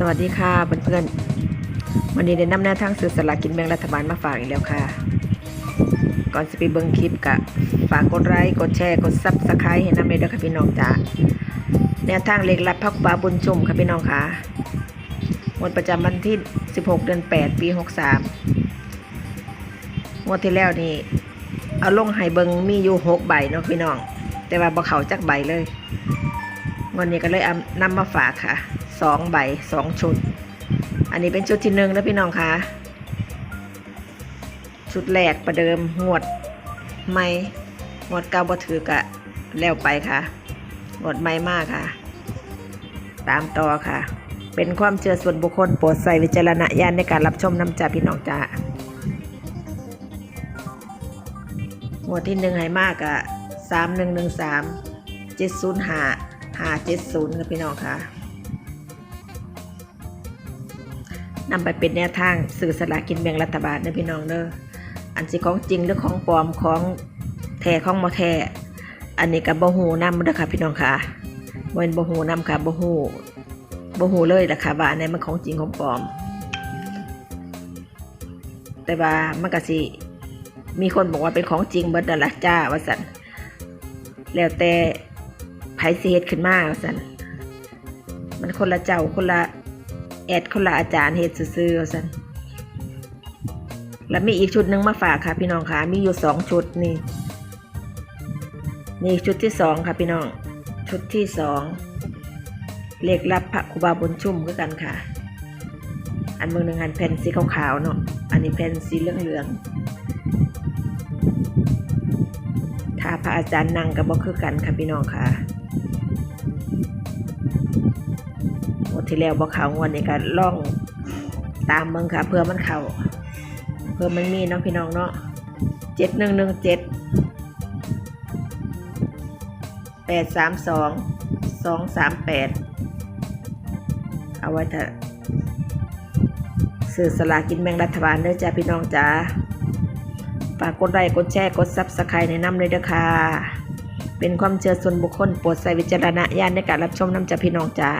สวัสดีค่ะเพื่อนๆวันนี้ได้นำแนวทางสื่อสลากกินแบ่งรัฐบาลมาฝากอีกแล้วค่ะ ก่อนจะไปเบิ่งคลิปกะฝากกดไลค์กดแชร์กดซับสไครต์ให้นำเลยเด้อค่ะพี่น้องจ้าแนวทางเล็กลับพักบาบุญชุมค่ะพี่น้องค่ะงวดประจำวันที่ 16 เดือน 8 ปี 63งวดที่แล้วนี่ เอาลงให้เบิงมีอยู่ 6 ใบเนาะพี่น้อง แต่ว่าบ่เขาจักใบเลยวันนี้ก็เลยนำมาฝากค่ะ สองใบสองชุด อันนี้เป็นชุดที่หนึ่งนะพี่น้องคะชุดแรกประเดิมงวดไม่งวดเก่าบ่ถือกะแล้วไปค่ะงวดไม่มากค่ะ ตามต่อค่ะ เป็นความเชื่อส่วนบุคคลโปรดใส่วิจารณญาณในการรับชมน้ำจ่าพี่น้องจ้างวดที่หนึ่งให้มากอะสามหนึ่งหนึ่งสามเจ็ดศูนย์ห้าห้าเจ็ดศูนย์ค่ะพี่น้องค่ะ นำไปเป็นแนวทางสื่อสลากกินแบ่งรัฐบาลนะพี่น้องเด้ออันสิของจริงหรือของปลอมของแท้ของบ่แท้อันนี้ก็บ่ฮู้นำเด้อค่ะพี่น้องค่ะบ่เป็นบ่ฮู้นำค่ะบ่ฮู้บ่ฮู้เลยล่ะค่ะว่าอันไหนมันของจริงของปลอม แต่ว่ามันก็สิมีคนบอกว่าเป็นของจริงเบิดนั่นล่ะจ้าว่าซั่นแล้วแต่ไผสิเฮ็ดขึ้นมาว่าซั่นมันคนละเจ้าคนละ แอดคนละอาจารย์เฮ็ดซื่อๆว่าซั่นแล้วมีอีกชุดหนึ่งมาฝากค่ะ พี่น้องค่ะ มีอยู่สองชุดนี่ นี่ชุดที่สองค่ะพี่น้อง ชุดที่สองเลขรับพระครูบาบุญชุ่มคือกันค่ะ อันเมืองหนึ่งหันแผ่นสีขาวๆเนาะ อันนี้แผ่นสีเหลืองๆถ้าพระอาจารย์นั่งก็บ่คือกันค่ะพี่น้องค่ะ ที่แล้วบ่เขางวดนี้ก็ล่องตามเมืองค่ะ เพื่อมันเขาเพื่อมันมีเนาะพี่น้องเนาะเจ็ดหนึ่งหนึ่งเจ็ดแปดสามสองสองสามแปดเอาไว้เถอะสื่อสลากินแบ่งรัฐบาลเด้อจ้าพี่น้องจ้าฝากกดไลค์กดแชร์กดซับสไครต์ในน้ำเลยเด้อค่ะ เป็นความเชื่อส่วนบุคคลโปรดใส่วิจารณญาณในการรับชมน้ำจ้าพี่น้องจ้า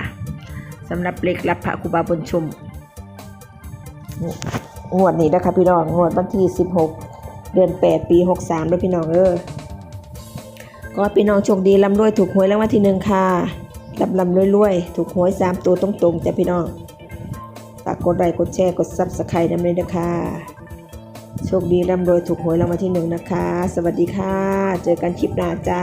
สำหรับเลขรับพระครูบาบุญชุมงวดนี้นะคะพี่น้องงวดวันที่ 16 เดือน 8 ปี 63ด้วยพี่น้องเออก็พี่น้องโชคดีร่ำรวยถูกหวยรางวัลที่หนึ่งค่ะลำลำรวยรวยถูกหวย 3 ตัวตรงๆจ้ะพี่น้องฝากกดไลค์กดแชร์กดซับสไครต์น้ำเลยนะคะ โชคดีร่ำรวยถูกหวยรางวัลที่หนึ่งนะคะ สวัสดีค่ะ เจอกันคลิปหน้าจ้า